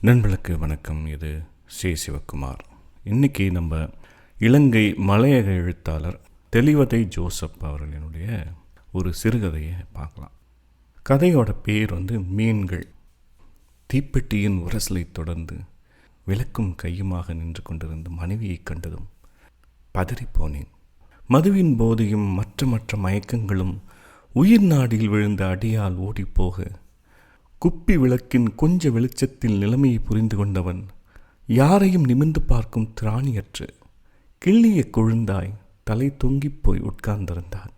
நண்பர்களுக்கு வணக்கம். இது ஸ்ரீ சிவகுமார் இன்னைக்கு நம்ம இலங்கை மலையக எழுத்தாளர் தெளிவதை ஜோசப் அவர்களினுடைய ஒரு சிறுகதையை பார்க்கலாம். கதையோட பேர் வந்து மீன்கள். தீப்பெட்டியின் உரசலை தொடர்ந்து விளக்கும் கையுமாக நின்று கொண்டிருந்த மனைவியைக் கண்டதும் பதறிப்போனேன். மதுவின் போதையும் மற்ற மற்ற மயக்கங்களும் உயிர் நாடியில் விழுந்த அடியால் ஓடிப்போக குப்பி விளக்கின் கொஞ்ச வெளிச்சத்தில் நிலைமையை புரிந்து கொண்டவன் யாரையும் நிமிர்ந்து பார்க்கும் திராணியற்று கிள்ளிய கொழுந்தாய் தலை தொங்கிப் போய் உட்கார்ந்திருந்தான்.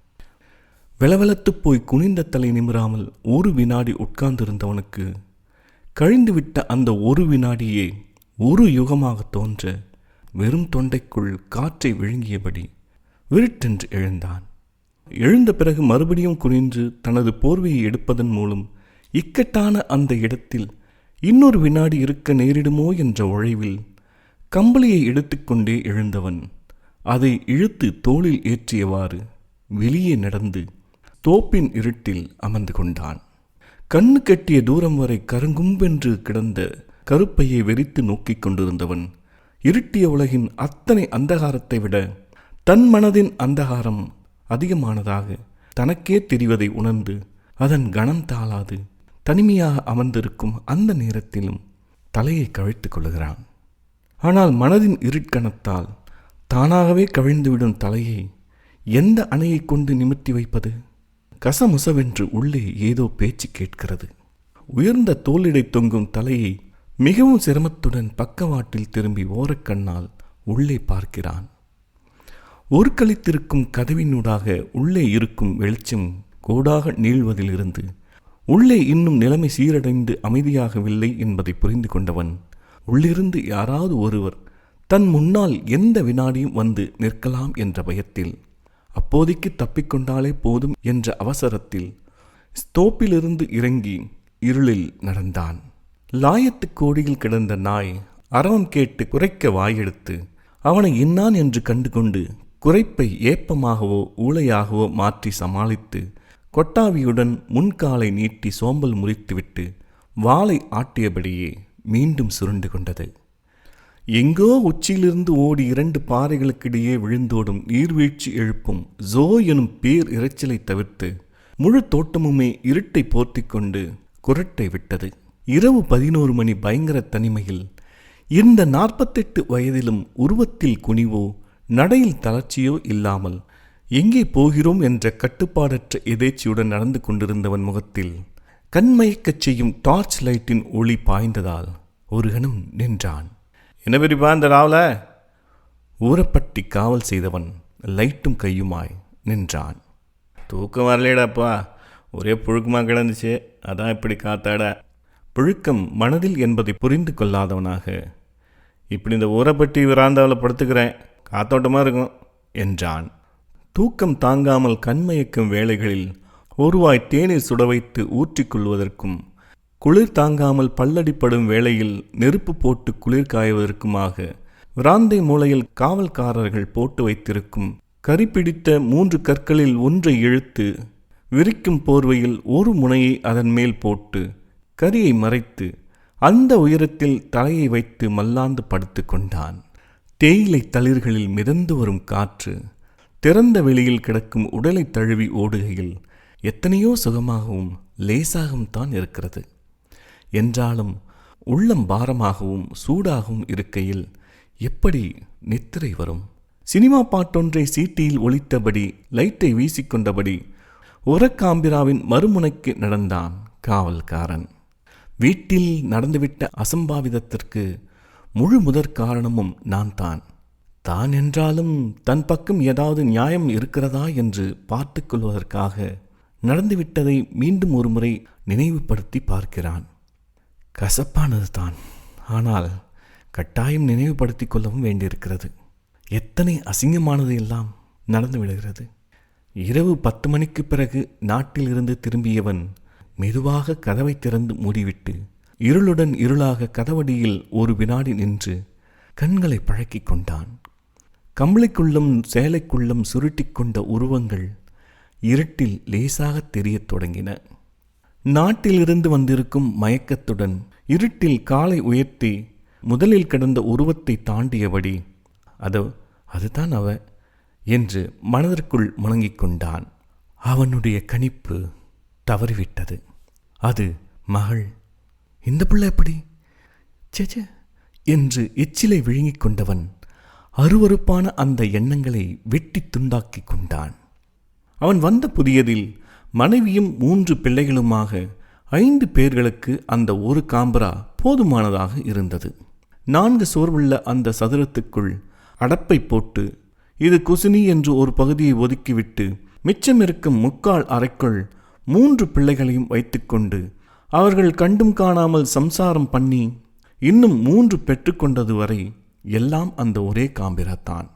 வெலவெலத்துப் போய் குனிந்த தலை நிமிராமல் ஒரு வினாடி உட்கார்ந்திருந்தவனுக்கு கழிந்துவிட்ட அந்த ஒரு வினாடியே ஒரு யுகமாக தோன்ற வெறும் தொண்டைக்குள் காற்றை விழுங்கியபடி விருட்டென்று எழுந்தான். எழுந்த பிறகு மறுபடியும் குனின்று தனது போர்வையை எடுப்பதன் மூலம் இக்கட்டான அந்த இடத்தில் இன்னொரு வினாடி இருக்க நேரிடுமோ என்ற உழைவில் கம்பளியை எடுத்துக்கொண்டே எழுந்தவன் அதை இழுத்து தோளில் ஏற்றியவாறு வெளியே நடந்து தோப்பின் இருட்டில் அமர்ந்து கொண்டான். கண்ணு கட்டிய தூரம் வரை கருங்கும்பென்று கிடந்த கருப்பையை வெறித்து நோக்கிக் கொண்டிருந்தவன் இருட்டிய உலகின் அத்தனை அந்தகாரத்தை விட தன் மனதின் அந்தகாரம் அதிகமானதாக தனக்கே தெரிவதை உணர்ந்து அதன் கணம் தாளாது தனிமையாக அமர்ந்திருக்கும் அந்த நேரத்திலும் தலையை கவிழ்த்து கொள்கிறான் ஆனால் மனதின் இருட்கணத்தால் தானாகவே கவிழ்ந்துவிடும் தலையை எந்த அணையைக் கொண்டு நிமிர்த்தி வைப்பது? கசமுசவென்று உள்ளே ஏதோ பேச்சு கேட்கிறது. உயர்ந்த தோளிடை தொங்கும் தலையை மிகவும் சிரமத்துடன் பக்கவாட்டில் திரும்பி ஓரக்கண்ணால் உள்ளே பார்க்கிறான். ஒரு கழித்திருக்கும் கதவினூடாக உள்ளே இருக்கும் வெளிச்சம் கோடாக நீள்வதிலிருந்து உள்ளே இன்னும் நிலைமை சீரடைந்து அமைதியாகவில்லை என்பதை புரிந்து கொண்டவன் உள்ளிருந்து யாராவது ஒருவர் தன் முன்னால் எந்த வினாடியும் வந்து நிற்கலாம் என்ற பயத்தில் அப்போதைக்கு தப்பிக்கொண்டாலே போதும் என்ற அவசரத்தில் ஸ்தோப்பிலிருந்து இறங்கி இருளில் நடந்தான். லாயத்து கோடியில் கிடந்த நாய் அரவம் கேட்டு குறைக்க வாயெடுத்து அவனை இன்னான் என்று கண்டுகொண்டு குறைப்பை ஏப்பமாகவோ ஊளையாகவோ மாற்றி சமாளித்து கொட்டாவியுடன் முன்காலை நீட்டி சோம்பல் முறித்துவிட்டு வாளை ஆட்டியபடியே மீண்டும் சுருண்டு கொண்டது. எங்கோ உச்சியிலிருந்து ஓடி இரண்டு பாறைகளுக்கிடையே விழுந்தோடும் நீர்வீழ்ச்சி எழுப்பும் ஜோ எனும் பேர் இரைச்சலை தவிர்த்து முழு தோட்டமுமே இருட்டை போர்த்தி கொண்டு குரட்டை விட்டது. இரவு பதினோரு மணி பயங்கர தனிமையில் இந்த நாற்பத்தெட்டு வயதிலும் உருவத்தில் குனிவோ நடையில் தளர்ச்சியோ இல்லாமல் எங்கே போகிறோம் என்ற கட்டுப்பாடற்ற எதேச்சியுடன் நடந்து கொண்டிருந்தவன் முகத்தில் கண்மயக்கச் செய்யும் டார்ச் லைட்டின் ஒளி பாய்ந்ததால் ஒரு கணம் நின்றான். என்ன பெரியப்பா இந்த ராவல? ஊரப்பட்டி காவல் செய்தவன் லைட்டும் கையுமாய் நின்றான். தூக்கம் வரலேடாப்பா ஒரே புழுக்கமாக கிடந்துச்சு. அதான் இப்படி காத்தாட. புழுக்கம் மனதில் என்பதை புரிந்து கொள்ளாதவனாக இப்படி இந்த ஊரப்பட்டி விராந்தாவில் படுத்துக்கிறேன். காத்தோட்டமாக இருக்கும் என்றான். தூக்கம் தாங்காமல் கண்மயக்கும் வேளைகளில் ஒருவாய் தேநீர் சுட வைத்து ஊற்றிக்கொள்வதற்கும் குளிர் தாங்காமல் பல்லடிப்படும் வேளையில் நெருப்பு போட்டு குளிர் காய்வதற்குமாக விராந்தை மூலையில் காவல்காரர்கள் போட்டு வைத்திருக்கும் கரிப்பிடித்த மூன்று கற்களில் ஒன்றை இழுத்து விரிக்கும் போர்வையில் ஒரு முனையை அதன் மேல் போட்டு கரியை மறைத்து அந்த உயரத்தில் தலையை வைத்து மல்லாந்து படுத்து கொண்டான் தேயிலை தளிர்களில் மிதந்து வரும் காற்று திறந்த வெளியில் கிடக்கும் உடலை தழுவி ஓடுகையில் எத்தனையோ சுகமாகவும் லேசாகவும் தான் இருக்கிறது. என்றாலும் உள்ளம் பாரமாகவும் சூடாகவும் இருக்கையில் எப்படி நித்திரை வரும்? சினிமா பாட்டொன்றை சீட்டியில் ஒழித்தபடி லைட்டை வீசிக்கொண்டபடி உரக்காம்பிராவின் மறுமுனைக்கு நடந்தான் காவல்காரன். வீட்டில் நடந்துவிட்ட அசம்பாவிதத்திற்கு முழு முதற் காரணமும் நான் தான் தான் என்றாலும் தன் பக்கம் ஏதாவது நியாயம் இருக்கிறதா என்று பார்த்து கொள்வதற்காக நடந்துவிட்டதை மீண்டும் ஒருமுறை நினைவுபடுத்தி பார்க்கிறான். கசப்பானது தான். ஆனால் கட்டாயம் நினைவுபடுத்தி கொள்ளவும் வேண்டியிருக்கிறது. எத்தனை அசிங்கமானது எல்லாம் நடந்து விடுகிறது. இரவு பத்து மணிக்கு பிறகு நாட்டிலிருந்து திரும்பியவன் மெதுவாக கதவை திறந்து மூடிவிட்டு இருளுடன் இருளாக கதவடியில் ஒரு வினாடி நின்று கண்களை பழக்கிக் கொண்டான். கம்பளிக்குள்ளும் சேலைக்குள்ளும் சுருட்டி கொண்ட உருவங்கள் இருட்டில் லேசாக தெரியத் தொடங்கின. நாட்டிலிருந்து வந்திருக்கும் மயக்கத்துடன் இருட்டில் காலை உயர்த்தி முதலில் கிடந்த உருவத்தை தாண்டியபடி அதோ அதுதான் அவ என்று மனதிற்குள் முழங்கிக் கொண்டான். அவனுடைய கணிப்பு தவறிவிட்டது. அது மகள். இந்த பிள்ளை எப்படி? சேச்சே என்று எச்சிலை விழுங்கிக் கொண்டவன் அருவருப்பான அந்த எண்ணங்களை வெட்டி துண்டாக்கிக் கொண்டான். அவன் வந்த புதியதில் மனைவியும் மூன்று பிள்ளைகளுமாக ஐந்து பேர்களுக்கு அந்த ஒரு காம்பரா போதுமானதாக இருந்தது. நான்கு சோர்வுள்ள அந்த சதுரத்துக்குள் அடப்பை போட்டு இது குசினி என்று ஒரு பகுதியை ஒதுக்கிவிட்டு மிச்சமிருக்கும் முக்கால் அறைக்குள் மூன்று பிள்ளைகளையும் வைத்துக்கொண்டு அவர்கள் கண்டும் காணாமல் சம்சாரம் பண்ணி இன்னும் மூன்று பெற்றுக்கொண்டது வரை எல்லாம் அந்த ஒரே காம்பிரத்தான்.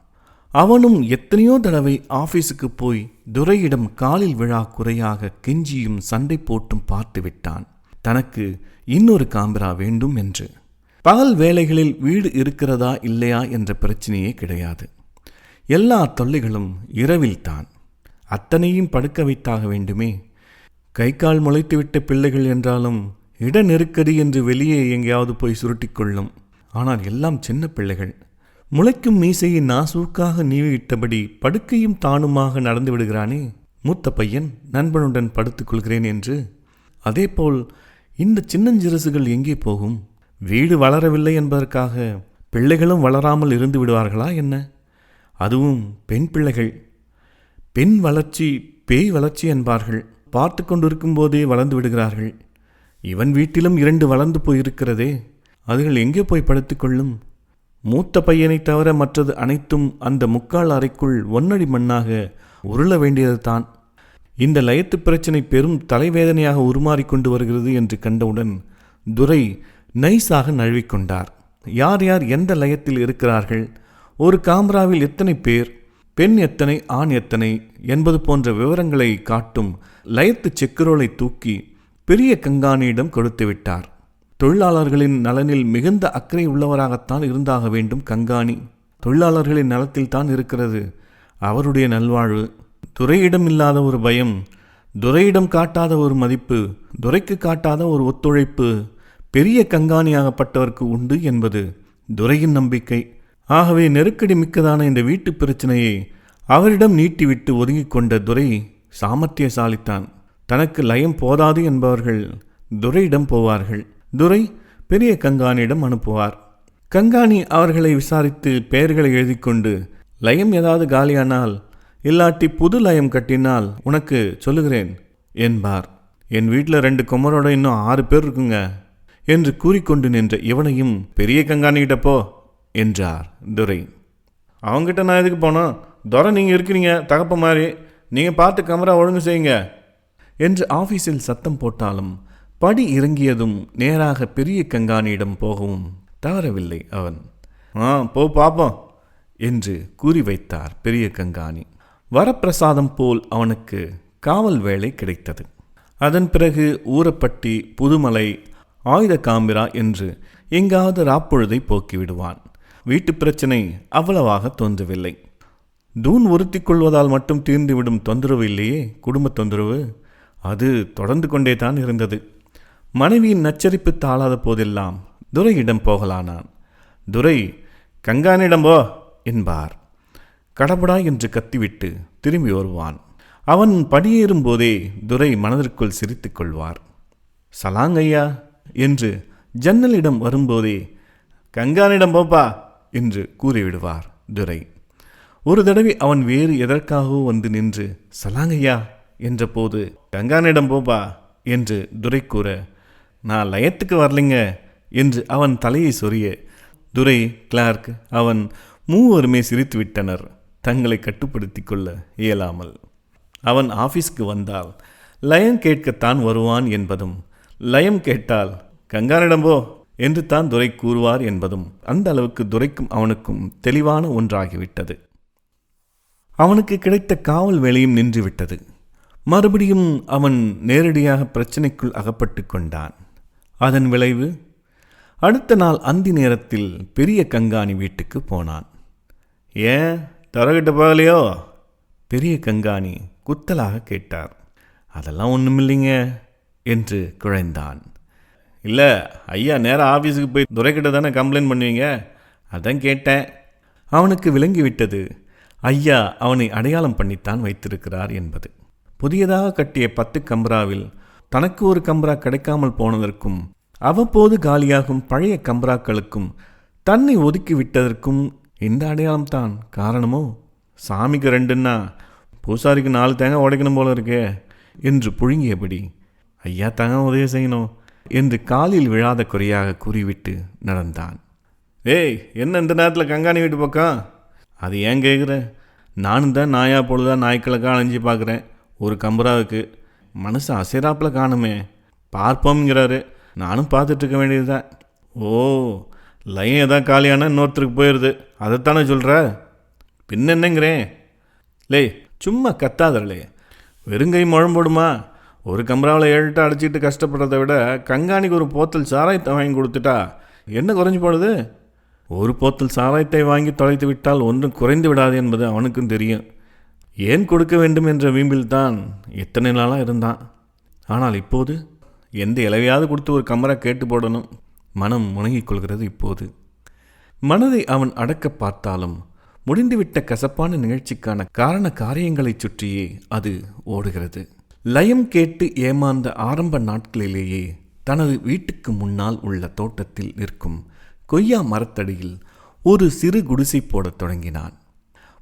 அவனும் எத்தனையோ தடவை ஆபீஸுக்கு போய் துரையிடம் காலில் விழா குறையாக கெஞ்சியும் சண்டை போட்டும் பார்த்து விட்டான். தனக்கு இன்னொரு காம்பிரா வேண்டும் என்று. பகல் வேலைகளில் வீடு இருக்கிறதா இல்லையா என்ற பிரச்சனையே கிடையாது. எல்லா தொல்லைகளும் இரவில்தான் அத்தனையும் படுக்க வைத்தாக வேண்டுமே. கை கால் முளைத்துவிட்ட பிள்ளைகள் என்றாலும் இட நெருக்கடி என்று வெளியே எங்கேயாவது போய் சுருட்டிக்கொள்ளும் ஆனால் எல்லாம் சின்ன பிள்ளைகள். முளைக்கும் மீசையை நாசூக்காக நீவிவிட்டபடி படுக்கையும் தானுமாக நடந்து விடுகிறானே. மூத்த பையன் நண்பனுடன் படுத்துக் கொள்கிறேன் என்று. அதேபோல் இந்த சின்னஞ்சிறுசுகள் எங்கே போகும்? வீடு வளரவில்லை என்பதற்காக பிள்ளைகளும் வளராமல் இருந்து விடுவார்களா என்ன? அதுவும் பெண் பிள்ளைகள். பெண் வளர்ச்சி பேய் வளர்ச்சி என்பார்கள். பார்த்து கொண்டிருக்கும் போதே வளர்ந்து விடுகிறார்கள். இவன் வீட்டிலும் இரண்டு வளர்ந்து போயிருக்கிறதே. அதுகள் எங்கே போய் படுத்துக்கொள்ளும் மூத்த பையனை தவிர மற்றது அனைத்தும் அந்த முக்கால் அறைக்குள் ஒன்னடி மண்ணாக உருள வேண்டியது தான். இந்த லயத்து பிரச்சனை பெரும் தலைவேதனையாக உருமாறிக்கொண்டு வருகிறது என்று கண்டவுடன் துரை நைஸாக நழுவிக்கொண்டார் யார் யார் எந்த லயத்தில் இருக்கிறார்கள்? ஒரு காம்ராவில் எத்தனை பேர்? பெண் எத்தனை ஆண் எத்தனை? என்பது போன்ற விவரங்களை காட்டும் லயத்து செக்குரோலை தூக்கி பெரிய கங்காணியிடம் கொடுத்து விட்டார். தொழிலாளர்களின் நலனில் மிகுந்த அக்கறை உள்ளவராகத்தான் இருந்தாக வேண்டும் கங்காணி. தொழிலாளர்களின் நலத்தில் தான் இருக்கிறது. அவருடைய நல்வாழ்வு. துறையிடம் இல்லாத ஒரு பயம். துறையிடம் காட்டாத ஒரு மதிப்பு. துரைக்கு காட்டாத ஒரு ஒத்துழைப்பு. பெரிய கங்காணியாகப்பட்டவருக்கு உண்டு என்பது துரையின் நம்பிக்கை. ஆகவே நெருக்கடி மிக்கதான இந்த வீட்டு பிரச்சனையை அவரிடம் நீட்டிவிட்டு ஒதுங்கிக் கொண்ட துரை சாமர்த்தியசாலித்தான். தனக்கு லயம் போதாது என்பவர்கள் துரையிடம் போவார்கள். துரை பெரிய கங்காணியிடம் அனுப்புவார். கங்காணி அவர்களை விசாரித்து பெயர்களை எழுதிக்கொண்டு லயம் ஏதாவது காலியானால் இல்லாட்டி புது லயம் கட்டினால் உனக்கு சொல்லுகிறேன் என்பார். என் வீட்டில் ரெண்டு குமரோட இன்னும் ஆறு பேர் இருக்குங்க என்று கூறிக்கொண்டு நின்ற இவனையும் பெரிய கங்காணிகிட்ட போ என்றார் துரை. அவங்ககிட்ட நான் எதுக்கு போனோம்? துரை நீங்கள் இருக்கிறீங்க தகப்ப மாதிரி நீங்கள் பார்த்து கமரா ஒழுங்கு செய்யுங்க என்று ஆஃபீஸில் சத்தம் போட்டாலும் படி இறங்கியதும் நேராக பெரிய கங்காணியிடம் போகவும் தவறவில்லை அவன். ஆ போ பாப்போம் என்று கூறி வைத்தார் பெரிய கங்காணி. வரப்பிரசாதம் போல் அவனுக்கு காவல் வேலை கிடைத்தது. அதன் பிறகு ஊரப்பட்டி புதுமலை ஆயுத காமிரா என்று எங்காவது ராப்பொழுதை போக்கிவிடுவான் வீட்டு பிரச்சனை அவ்வளவாக தோன்றவில்லை. தூண் உறுத்திக் கொள்வதால் மட்டும் தீர்ந்துவிடும் தொந்தரவு இல்லையே குடும்ப தொந்தரவு? அது தொடர்ந்து கொண்டே தான் இருந்தது. மனைவியின் நச்சரிப்பு தாளாத போதெல்லாம் துரையிடம் போகலானான். துரை கங்கானிடம் போ என்பார். கடபடா என்று கத்திவிட்டு திரும்பி வருவான். அவன் படியேறும் போதே துரை மனதிற்குள் சிரித்து கொள்வார். சலாங்கய்யா என்று ஜன்னலிடம் வரும்போதே கங்கானிடம் போப்பா என்று கூறிவிடுவார் துரை. ஒரு தடவை அவன் வேறு எதற்காகவோ வந்து நின்று சலாங்கய்யா என்றபோது கங்கானிடம் போப்பா என்று துரை கூற நான் லயத்துக்கு வரலைங்க என்று அவன் தலையை சொரிய. துரை கிளார்க் அவன் மூவருமே சிரித்து விட்டனர் தங்களை கட்டுப்படுத்தி கொள்ள இயலாமல். அவன் ஆஃபீஸ்க்கு வந்தால் லயம் கேட்கத்தான் வருவான் என்பதும் லயம் கேட்டால் கங்காரிடம்போ என்று தான் துரை கூறுவார் என்பதும் அந்த அளவுக்கு துரைக்கும் அவனுக்கும் தெளிவான ஒன்றாகிவிட்டது. அவனுக்கு கிடைத்த காவல் வேலையும் நின்றுவிட்டது. மறுபடியும் அவன் நேரடியாக பிரச்சனைக்குள் அகப்பட்டு கொண்டான். அதன் விளைவு அடுத்த நாள் அந்தி நேரத்தில் பெரிய கங்காணி வீட்டுக்கு போனான். ஏன் தரகிட்ட போகலையோ? பெரிய கங்காணி குத்தலாக கேட்டார். அதெல்லாம் ஒன்றுமில்லைங்க என்று குழைந்தான். இல்லை ஐயா நேராக ஆஃபீஸுக்கு போய் துரைக்கிட்ட தானே கம்ப்ளைண்ட் பண்ணுவீங்க? அதான் கேட்டேன். அவனுக்கு விளங்கிவிட்டது. ஐயா அவனை அடையாளம் பண்ணித்தான் வைத்திருக்கிறார் என்பது. புதியதாக கட்டிய பத்து கம்ராவில் தனக்கு ஒரு கம்ரா கிடைக்காமல் போனதற்கும் அவ்வப்போது காலியாகும் பழைய கம்ராக்களுக்கும் தன்னை ஒதுக்கி விட்டதற்கும் இந்த அடையாளம்தான் காரணமோ? சாமிக்கு ரெண்டுன்னா பூசாரிக்கு நாலு தேங்காய் உடைக்கணும் போல இருக்கே என்று புழுங்கியபடி ஐயா தாங்க உதவி செய்யணும் என்று காலில் விழாத குறையாக கூறிவிட்டு நடந்தான். ஏய் என்ன இந்த நேரத்தில் கங்காணி வீட்டு பக்கம்? அது ஏன் கேட்குற நானும் தான் நாயா பொழுதா நாய்க்களுக்காக அலைஞ்சி பார்க்குறேன் ஒரு கம்பராவுக்கு. மனசு அசைராப்பில் காணுமே. பார்ப்போம்ங்கிறாரு. நானும் பார்த்துட்டு இருக்க வேண்டியதுதான். ஓ லைன் எதாவது காலியானா இன்னொருத்தருக்கு போயிடுது அதைத்தானே சொல்கிற பின்ன என்னங்கிறேன். லே சும்மா கத்தாதரலே வெறுங்கை முழம்போடுமா ஒரு கம்ராவில் ஏழுட்டு அடைச்சிட்டு கஷ்டப்படுறதை விட கங்காணிக்கு ஒரு போத்தல் சாராயத்தை வாங்கி கொடுத்துட்டா என்ன குறைஞ்சி போடுது? ஒரு போத்தல் சாராயத்தை வாங்கி தொலைத்து விட்டால் ஒன்றும் குறைந்து விடாது என்பது அவனுக்கும் தெரியும். ஏன் கொடுக்க வேண்டும் என்ற வீம்பில்தான் எத்தனை நாளாக இருந்தான். ஆனால் இப்போது எந்த இலவையாவது கொடுத்து ஒரு கமரா கேட்டு போடணும். மனம் முணங்கிக் கொள்கிறது இப்போது. மனதை அவன் அடக்க பார்த்தாலும் முடிந்துவிட்ட கசப்பான நிகழ்ச்சிக்கான காரண காரியங்களைச் சுற்றியே அது ஓடுகிறது. லயம் கேட்டு ஏமாந்த ஆரம்ப நாட்களிலேயே தனது வீட்டுக்கு முன்னால் உள்ள தோட்டத்தில் நிற்கும் கொய்யா மரத்தடியில் ஒரு சிறு குடிசை போடத் தொடங்கினான்.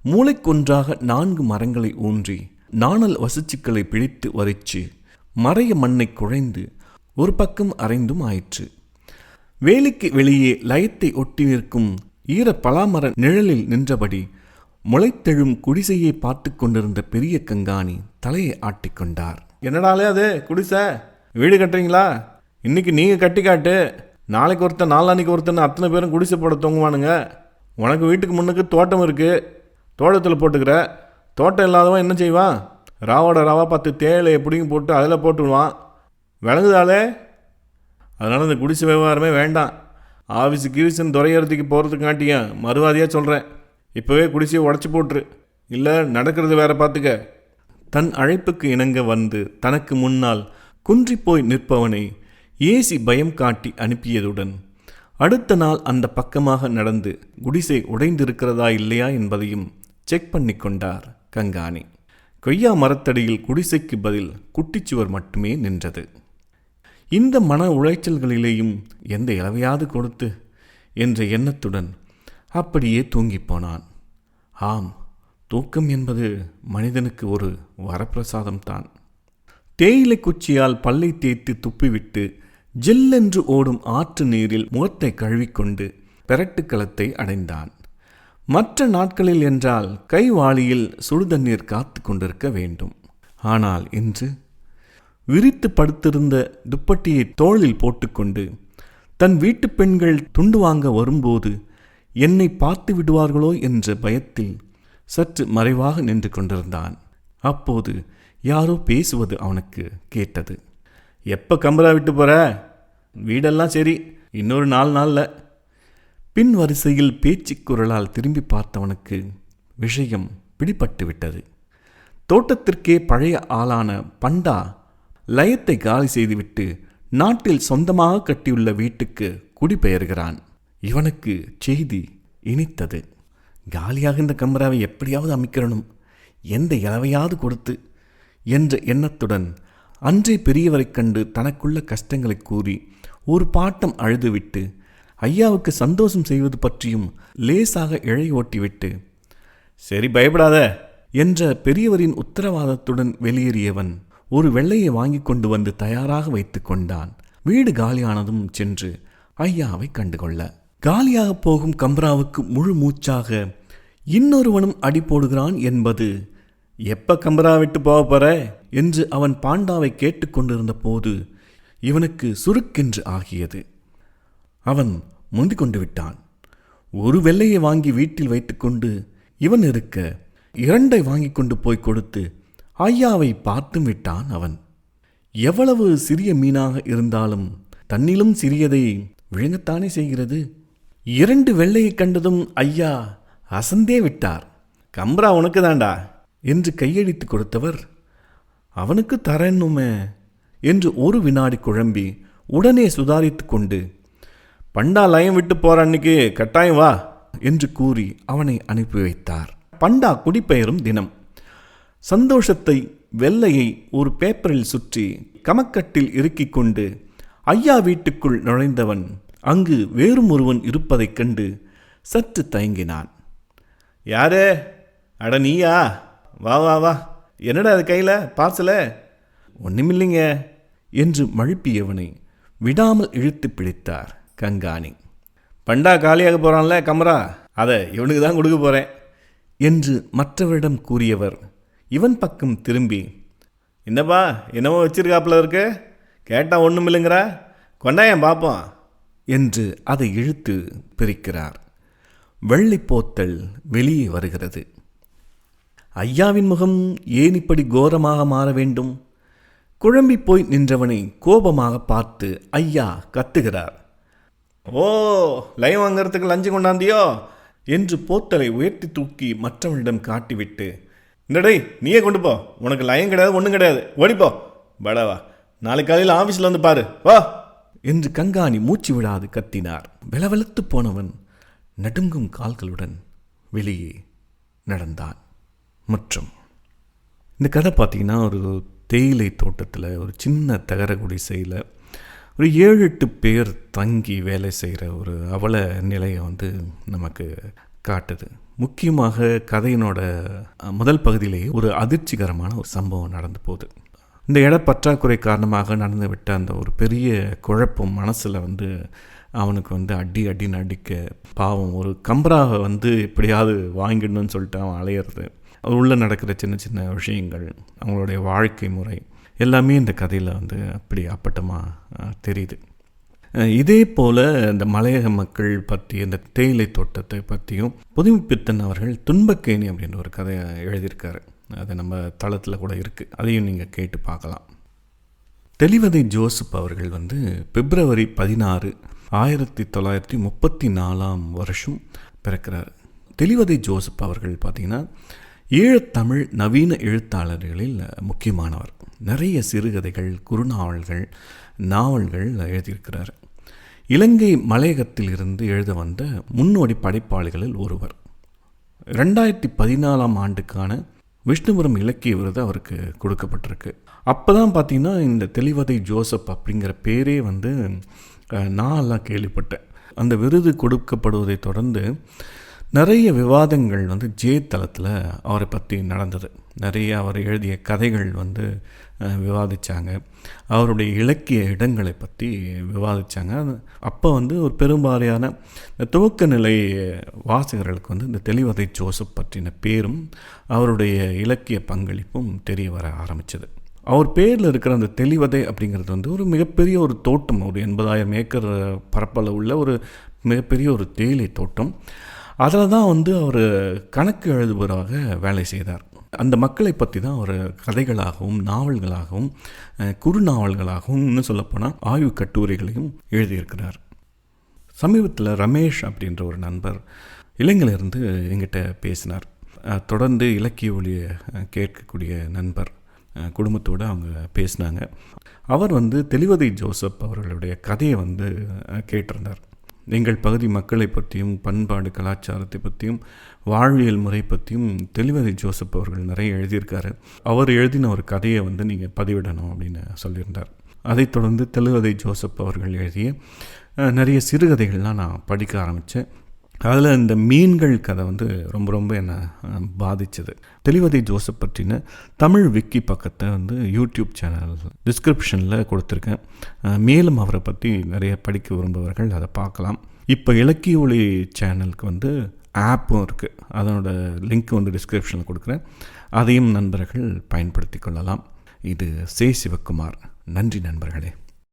மூளைக்கொன்றாக நான்கு மரங்களை ஊன்றி நாணல் வசிச்சுக்களை பிடித்து வரிச்சு மறைய மண்ணை குழைந்து ஒரு பக்கம் அரைந்தும் ஆயிற்று. வேலிக்கு வெளியே லயத்தை ஒட்டி நிற்கும் ஈர பலாமர நிழலில் நின்றபடி முளைத்தெழும் குடிசையை பார்த்து கொண்டிருந்த பெரிய கங்காணி தலையை ஆட்டிக்கொண்டார் என்னடாலே அது? குடிசை? வீடு கட்டுறீங்களா? இன்னைக்கு நீங்கள் கட்டி காட்டு நாளைக்கு ஒருத்தன் நாளான்னைக்கு ஒருத்தன் அத்தனை பேரும் குடிசை போட தொங்குவானுங்க. உனக்கு வீட்டுக்கு முன்னுக்கு தோட்டம் இருக்குது தோட்டத்தில் போட்டுக்கிற தோட்டம் இல்லாதவன் என்ன செய்வான்? ராவோட ராவா பத்து தேயிலையை பிடிங்கி போட்டு அதில் போட்டுடுவான் விளங்குதாலே அதனால் இந்த குடிசை விவகாரமே வேண்டாம். ஆஃபீஸு கீவிசன் துறையறதுக்கு போகிறதுக்காட்டியும் மறுவாதியாக சொல்கிறேன் இப்போவே குடிசையை உடச்சி போட்டுரு. இல்லை நடக்கிறது வேற பார்த்துக்க. தன் அழைப்புக்கு இணங்க வந்து தனக்கு முன்னால் குன்றி போய் நிற்பவனை ஏசி பயம் காட்டி அனுப்பியதுடன் அடுத்த நாள் அந்த பக்கமாக நடந்து குடிசை உடைந்திருக்கிறதா இல்லையா என்பதையும் செக் பண்ணி கொண்டார் கங்காணி. கொய்யா மரத்தடியில் குடிசைக்கு பதில் குட்டிச்சுவர் மட்டுமே நின்றது. இந்த மன உளைச்சல்களிலேயும் எந்த இளவையாது கொடுத்து என்ற எண்ணத்துடன் அப்படியே தூங்கிப்போனான் ஆம் தூக்கம் என்பது மனிதனுக்கு ஒரு வரப்பிரசாதம்தான் தேயிலை குச்சியால் பல்லை தேய்த்து துப்பிவிட்டு ஜில்லென்று ஓடும் ஆற்று நீரில் முகத்தை கழுவிக்கொண்டு பெரட்டுக்களத்தை அடைந்தான். மற்ற நாட்களில் என்றால் கைவாளியில் சுடுதண்ணீர் காத்து கொண்டிருக்க வேண்டும். ஆனால் இன்று விரித்து படுத்திருந்த துப்பட்டியை தோளில் போட்டுக்கொண்டு தன் வீட்டு பெண்கள் துண்டு வாங்க வரும்போது என்னை பார்த்து விடுவார்களோ என்ற பயத்தில் சற்று மறைவாக நின்று கொண்டிருந்தான். அப்போது யாரோ பேசுவது அவனுக்கு கேட்டது. எப்போ கம்பரா விட்டு போகிற வீடெல்லாம் சரி. இன்னொரு நாலு நாளில் பின் வரிசையில் பேச்சுக் குரலால் திரும்பி பார்த்தவனுக்கு விஷயம் பிடிபட்டு விட்டது தோட்டத்திற்கே பழைய ஆளான பண்டா லயத்தை காலி செய்துவிட்டு நாட்டில் சொந்தமாக கட்டியுள்ள வீட்டுக்கு குடிபெயர்கிறான். இவனுக்கு செய்தி இனித்தது. காலியாக இந்த கம்பராவை எப்படியாவது அமைக்கிறனும். எந்த இளவையாவது கொடுத்து என்ற எண்ணத்துடன் அன்றே பெரியவரைக் கண்டு தனக்குள்ள கஷ்டங்களை கூறி ஒரு பாட்டம் அழுதுவிட்டு ஐயாவுக்கு சந்தோஷம் செய்வது பற்றியும் லேசாக இழை ஓட்டிவிட்டு சரி பயப்படாத என்ற பெரியவரின் உத்தரவாதத்துடன் வெளியேறியவன் ஒரு வெள்ளையை வாங்கி கொண்டு வந்து தயாராக வைத்து கொண்டான். வீடு காலியானதும் சென்று ஐயாவை கண்டுகொள்ள. காலியாக போகும் கம்ராவுக்கு முழு மூச்சாக இன்னொருவனும் அடி போடுகிறான் என்பது எப்ப கம்பரா விட்டு போக போற? என்று அவன் பாண்டாவை கேட்டுக்கொண்டிருந்த போது இவனுக்கு சுருக்கென்று ஆகியது. அவன் முந்தி கொண்டு விட்டான் ஒரு வெள்ளையை வாங்கி வீட்டில் வைத்துக்கொண்டு இவன் இருக்க இரண்டை வாங்கி கொண்டு போய் கொடுத்து ஐயாவை பார்த்தும் விட்டான் அவன். எவ்வளவு சிறிய மீனாக இருந்தாலும் தன்னிலும் சிறியதை விழுங்கத்தானே செய்கிறது? இரண்டு வெள்ளையை கண்டதும் ஐயா அசந்தே விட்டார். கம்ரா உனக்கு தாண்டா? என்று கையடித்து கொடுத்தவர் அவனுக்கு தரணுமே என்று ஒரு வினாடி குழம்பி உடனே சுதாரித்து கொண்டு பண்டா லயம் விட்டு போற அன்னைக்கு கட்டாயம் வா என்று கூறி அவனை அனுப்பி வைத்தார். பண்டா குடிபெயரும் தினம். சந்தோஷத்தை வெள்ளையை ஒரு பேப்பரில் சுற்றி கமக்கட்டில் இறுக்கிக் கொண்டு ஐயா வீட்டுக்குள் நுழைந்தவன் அங்கு வேறும் ஒருவன் இருப்பதைக் கண்டு சற்று தயங்கினான். யாரே? அட நீயா? வா வா வா. என்னடா அது கையில்? பார்சல? ஒன்றுமில்லைங்க என்று மழுப்பியவனை விடாமல் இழுத்து பிடித்தார். கங்காணி. பண்டா காலியாக போகிறான்ல கமரா? அதை இவனுக்கு தான் கொடுக்க போகிறேன் என்று மற்றவரிடம் கூறியவர் இவன் பக்கம் திரும்பி என்னப்பா என்னவோ வச்சிருக்காப்புல இருக்கு? கேட்டால் ஒன்றும் இல்லைங்கிறா? கொண்டாயன் பார்ப்போம் என்று அதை இழுத்து பிரிக்கிறார். வெள்ளிப்போத்தல் வெளியே வருகிறது. ஐயாவின் முகம் ஏன் இப்படி கோரமாக மாற வேண்டும்? குழம்பி போய் நின்றவனை கோபமாக பார்த்து ஐயா கத்துகிறார். ஓ லைவ் வாங்குறதுக்கு லஞ்சு கொண்டாந்தியோ? என்று போத்தலை உயர்த்தி தூக்கி மற்றவனிடம் காட்டிவிட்டு இந்தடே நீயே கொண்டு போ. உனக்கு லயம் கிடையாது ஒன்றும் கிடையாது. ஓடிப்போ படவா நாளைக்கு காலையில் ஆஃபீஸில் வந்து பாரு. வா. என்று கங்காணி மூச்சு விடாது கத்தினார். வெலவெலத்து போனவன் நடுங்கும் கால்களுடன் வெளியே நடந்தான். மற்றும் இந்த கதை பார்த்தீங்கன்னா ஒரு தேயிலை தோட்டத்தில் ஒரு சின்ன தகர குடிசையில் ஒரு ஏழு எட்டு பேர் தங்கி வேலை செய்கிற ஒரு அவல நிலையை வந்து நமக்கு காட்டுது. முக்கியமாக கதையினோட முதல் பகுதியிலேயே ஒரு அதிர்ச்சிகரமான ஒரு சம்பவம் நடந்து போகுது. இந்த இட பற்றாக்குறை காரணமாக நடந்து விட்ட அந்த ஒரு பெரிய குழப்பம் மனசில் வந்து அவனுக்கு வந்து அடி அடின்னு அடிக்க பாவம் ஒரு கம்பராவை வந்து எப்படியாவது வாங்கிடணும்னு சொல்லிட்டு அவன் அலையிறது. அது உள்ளே நடக்கிற சின்ன சின்ன விஷயங்கள் அவங்களுடைய வாழ்க்கை முறை எல்லாமே இந்த கதையில் வந்து அப்படி அப்பட்டமாக தெரியுது. இதே போல் இந்த மலையக மக்கள் பற்றி இந்த தேயிலை தோட்டத்தை பற்றியும் புதுமைப்பித்தன் அவர்கள் துன்பக்கேணி அப்படின்ற ஒரு கதையை எழுதியிருக்காரு. அது நம்ம தளத்தில் கூட இருக்குது அதையும் நீங்கள் கேட்டு பார்க்கலாம். தெளிவதை ஜோசப் அவர்கள் வந்து பிப்ரவரி பதினாறு ஆயிரத்தி தொள்ளாயிரத்தி முப்பத்தி நாலாம் வருஷம் பிறக்கிறார். தெளிவதை ஜோசப் அவர்கள் பார்த்தீங்கன்னா ஈழத்தமிழ் நவீன எழுத்தாளர்களில் முக்கியமானவர். நிறைய சிறுகதைகள் குறுநாவல்கள் நாவல்கள் எழுதியிருக்கிறார். இலங்கை மலையகத்தில் இருந்து எழுத வந்த முன்னோடி படைப்பாளிகளில் ஒருவர். ரெண்டாயிரத்தி பதினாலாம் ஆண்டுக்கான விஷ்ணுபுரம் இலக்கிய விருது அவருக்கு கொடுக்கப்பட்டிருக்கு. அப்போ தான் பார்த்தீங்கன்னா இந்த தெளிவதை ஜோசப் அப்படிங்கிற பேரே வந்து நான் எல்லாம் கேள்விப்பட்டேன். அந்த விருது கொடுக்கப்படுவதை தொடர்ந்து நிறைய விவாதங்கள் வந்து ஜே தளத்தில் அவரை பற்றி நடந்தது. நிறைய அவர் எழுதிய கதைகள் வந்து விவாதித்தாங்க அவருடைய இலக்கிய இடங்களை பற்றி விவாதித்தாங்க அப்போ வந்து ஒரு பெரும்பாலான இந்த துவக்க நிலை வாசகர்களுக்கு வந்து இந்த தெளிவதை ஜோசப் பற்றின பேரும் அவருடைய இலக்கிய பங்களிப்பும் தெரிய வர ஆரம்பிச்சது. அவர் பேரில் இருக்கிற அந்த தெளிவதை அப்படிங்கிறது வந்து ஒரு மிகப்பெரிய ஒரு தோட்டம். ஒரு எண்பதாயிரம் ஏக்கர் பரப்பளவு உள்ள ஒரு மிகப்பெரிய ஒரு தேயிலை தோட்டம். அதில் தான் வந்து அவர் கணக்கு எழுதுபவராக வேலை செய்தார். அந்த மக்களை பற்றி தான் அவர் கதைகளாகவும் நாவல்களாகவும் அஹ், குறுநாவல்களாகவும் இன்னும் சொல்லப்போனால் ஆய்வு கட்டுரைகளையும் எழுதியிருக்கிறார். சமீபத்தில் ரமேஷ் அப்படின்ற ஒரு நண்பர் இலங்கையிலிருந்து எங்கிட்ட பேசினார். தொடர்ந்து இலக்கிய ஒளியை கேட்கக்கூடிய நண்பர் குடும்பத்தோடு அவங்க பேசினாங்க. அவர் வந்து தெளிவதை ஜோசப் அவர்களுடைய கதையை வந்து கேட்டிருந்தார். எங்கள் பகுதி மக்களை பற்றியும் பண்பாடு கலாச்சாரத்தை பற்றியும் வாழ்வியல் முறை பற்றியும் தெளிவதை ஜோசப் அவர்கள் நிறைய எழுதியிருக்காரு. அவர் எழுதின ஒரு கதையை வந்து நீங்கள் பதிவிடணும் அப்படின்னு சொல்லியிருந்தார். அதைத் தொடர்ந்து தெளிவதை ஜோசப் அவர்கள் எழுதிய நிறைய சிறுகதைகள்லாம் நான் படிக்க ஆரம்பித்தேன் அதில் இந்த மீன்கள் கதை வந்து ரொம்ப ரொம்ப என்னை பாதித்தது தெளிவதை ஜோசப் பற்றின தமிழ் விக்கி பக்கத்தை வந்து யூடியூப் சேனல் டிஸ்கிரிப்ஷனில் கொடுத்துருக்கேன். மேலும் அவரை பற்றி நிறைய படிக்க விரும்புபவர்கள் அதை பார்க்கலாம். இப்போ இலக்கிய ஒளி சேனலுக்கு வந்து ஆப்பும் இருக்குது அதனோட லிங்க் வந்து டிஸ்கிரிப்ஷனில் கொடுக்குறேன். அதையும் நண்பர்கள் பயன்படுத்தி கொள்ளலாம். இது சே சிவக்குமார் நன்றி நண்பர்களே.